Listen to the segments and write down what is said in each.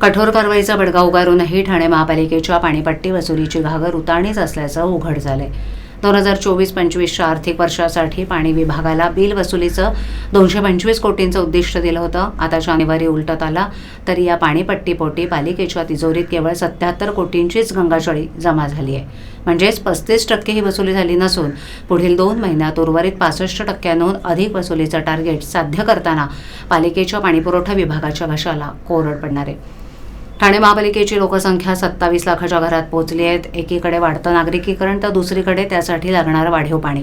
कठोर कारवाईचा बडगा उगारूनही ठाणे महापालिकेच्या पाणीपट्टी वसुलीची घागर उताणीच असल्याचं उघड झालंय. दोन हजार चोवीस पंचवीसच्या आर्थिक वर्षासाठी पाणी विभागाला बिल वसुलीचं दोनशे पंचवीस कोटींचं उद्दिष्ट दिलं होतं. आता जानेवारी उलटत आला तरी या पाणीपट्टीपोटी पालिकेच्या तिजोरीत केवळ सत्याहत्तर कोटींचीच गंगाजळी जमा झाली आहे. म्हणजेच पस्तीस टक्के ही वसुली झाली नसून पुढील दोन महिन्यात उर्वरित पासष्ट टक्क्यांहून अधिक वसुलीचं टार्गेट साध्य करताना पालिकेच्या पाणीपुरवठा विभागाच्या घशाला कोरड पडणार आहे. ठाणे महापालिकेची लोकसंख्या सत्तावीस लाखाच्या घरात पोहोचली आहेत एकीकडे वाढतं नागरिकीकरण तर दुसरीकडे त्यासाठी लागणारं वाढीव पाणी.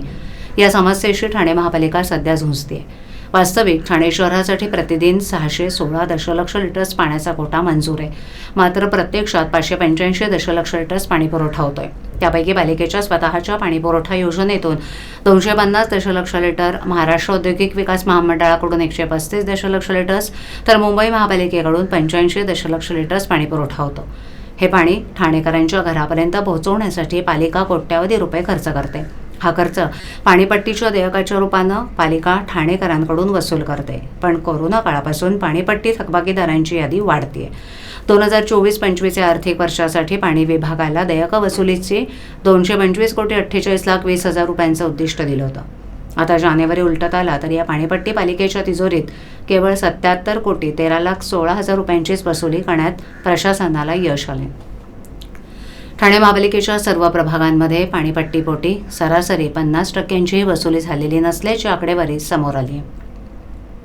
या समस्येशी ठाणे महापालिका सध्या झुंजते वास्तविक ठाणे शहरासाठी प्रतिदिन सहाशे सोळा दशलक्ष लिटर्स पाण्याचा कोटा मंजूर आहे. मात्र प्रत्यक्षात पाचशे पंच्याऐंशी दशलक्ष लिटर्स पाणी पुरवठा होतोय. त्यापैकी पालिकेच्या स्वतःच्या पाणीपुरवठा योजनेतून दोनशे पन्नास दशलक्ष लिटर महाराष्ट्र औद्योगिक विकास महामंडळाकडून एकशे पस्तीस दशलक्ष लिटर्स तर मुंबई महापालिकेकडून पंच्याऐंशी दशलक्ष लिटर्स पाणीपुरवठा होतो. हे पाणी ठाणेकरांच्या घरापर्यंत पोहोचवण्यासाठी पालिका कोट्यावधी रुपये खर्च करते. हा खर्च पाणीपट्टीच्या देयकाच्या रूपानं पालिका ठाणेकरांकडून वसूल करते. पण कोरोना काळापासून पाणीपट्टी थकबाकीदारांची यादी वाढतीये. दोन हजार चोवीस पंचवीस या आर्थिक वर्षासाठी पाणी विभागाला देयक वसुलीची दोनशे पंचवीस कोटी अठ्ठेचाळीस लाख वीस हजार रुपयांचं उद्दिष्ट दिलं होतं. आता जानेवारी उलटत आला तर या पाणीपट्टी पालिकेच्या तिजोरीत केवळ सत्याहत्तर कोटी तेरा लाख सोळा हजार रुपयांचीच वसुली करण्यात प्रशासनाला यश आले. ठाणे महापालिकेच्या सर्व प्रभागांमध्ये पाणीपट्टीपोटी सरासरी पन्नास टक्क्यांची वसुली झालेली नसल्याची आकडेवारी समोर आली आहे.